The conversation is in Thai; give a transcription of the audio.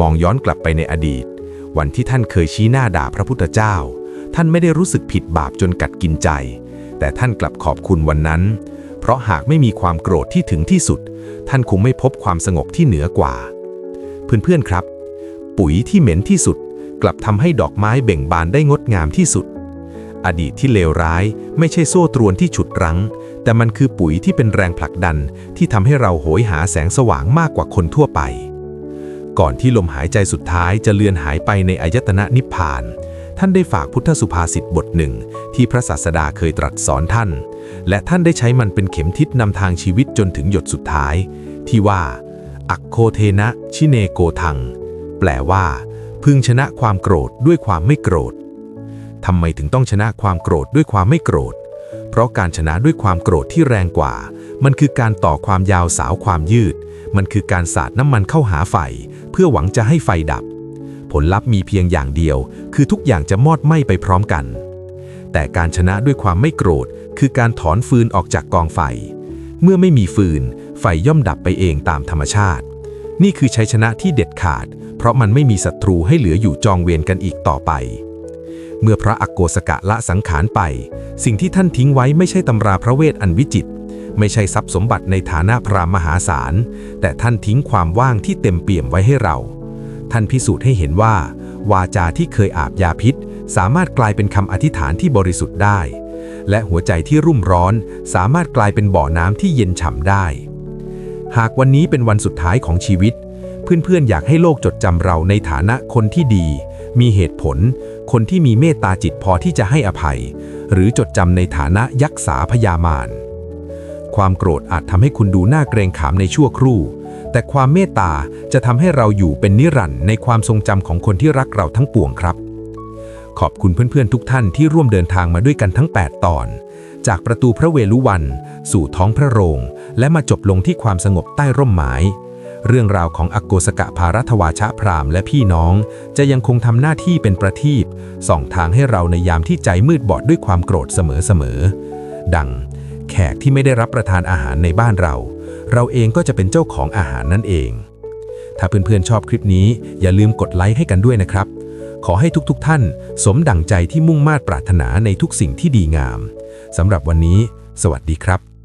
มองย้อนกลับไปในอดีต วันที่ท่านเคยชี้หน้าด่าพระพุทธเจ้า ท่านไม่ได้รู้สึกผิดบาปจนกัดกินใจ แต่ท่านกลับขอบคุณวันนั้น เพราะหากไม่มีความโกรธที่ถึงที่สุด ท่านคงไม่พบความสงบที่เหนือกว่า เพื่อนๆครับ ปุ๋ยที่เหม็นที่สุด กลับทำให้ดอกไม้เบ่งบานได้งดงามที่สุด อดีตที่เลวร้าย ไม่ใช่โซ่ตรวนที่ฉุดรั้ง แต่มันคือปุ๋ยที่เป็นแรงผลักดันที่ทำให้เราโหยหาแสงสว่างมากกว่าคนทั่วไป ก่อนที่ลมหายใจสุดท้ายจะเลือนหายไปในอายตนะนิพพาน ท่านได้ฝากพุทธสุภาษิตบทหนึ่ง ที่พระศาสดาเคยตรัสสอนท่าน และท่านได้ใช้มันเป็นเข็มทิศนำทางชีวิตจนถึงหยดสุดท้าย ที่ว่า อักโคเทนะชิเนโกทัง แปลว่า พึงชนะความโกรธด้วยความไม่โกรธทำไมถึงต้องชนะความโกรธด้วยความไม่โกรธ เพราะการชนะด้วยความโกรธที่แรงกว่า มันคือการต่อความยาวสาวความยืด มันคือการสาดน้ำมันเข้าหาไฟ พื่อหวังจะให้ไฟดับ ผลลัพธ์มีเพียงอย่างเดียว คือทุกอย่างจะมอดไหม้ไปพร้อมกัน แต่การชนะด้วยความไม่โกรธ คือการถอนฟืนออกจากกองไฟ เมื่อไม่มีฟืน ไฟย่อมดับไปเองตามธรรมชาติ นี่คือชัยชนะที่เด็ดขาด เพราะมันไม่มีศัตรูให้เหลืออยู่จองเวรกันอีกต่อไปเมื่อพระอักโกสกะละสังขารไป สิ่งที่ท่านทิ้งไว้ไม่ใช่ตำราพระเวทอันวิจิตร ไม่ใช่ทรัพย์สมบัติในฐานะพรามมหาศาล แต่ท่านทิ้งความว่างที่เต็มเปี่ยมไว้ให้เรา ท่านพิสูจน์ให้เห็นว่า วาจาที่เคยอาบยาพิษ สามารถกลายเป็นคำอธิษฐานที่บริสุทธิ์ได้ และหัวใจที่รุ่มร้อน สามารถกลายเป็นบ่อน้ำที่เย็นฉ่ำได้ หากวันนี้เป็นวันสุดท้ายของชีวิต เพื่อนๆ อยากให้โลกจดจำเราในฐานะคนที่ดี มีเหตุผล คนที่มีเมตตาจิตพอที่จะให้อภัย หรือจดจำในฐานะยักษ์สาพยามาร ความโกรธอาจทำให้คุณดูน่าเกรงขามในชั่วครู่ แต่ความเมตตาจะทำให้เราอยู่เป็นนิรันดร์ในความทรงจำของคนที่รักเราทั้งปวงครับ ขอบคุณเพื่อนๆทุกท่านที่ร่วมเดินทางมาด้วยกันทั้ง 8 ตอน จากประตูพระเวลุวัน สู่ท้องพระโรง และมาจบลงที่ความสงบใต้ร่มไม้เรื่องราวของอักโกสกะภารัตวาชะพรามและพี่น้อง จะยังคงทำหน้าที่เป็นประทีปส่องทางให้เราในยามที่ใจมืดบอดด้วยความโกรธเสมอๆ ดัง แขกที่ไม่ได้รับประทานอาหารในบ้านเรา เราเองก็จะเป็นเจ้าของอาหารนั่นเอง ถ้าเพื่อนๆชอบคลิปนี้อย่าลืมกดไลค์ให้กันด้วยนะครับ ขอให้ทุกๆท่าน สมดั่งใจที่มุ่งมา่ปรารถนาในทุกสิ่งที่ดีงามสำหรับวันนี้ สวัสดีครับ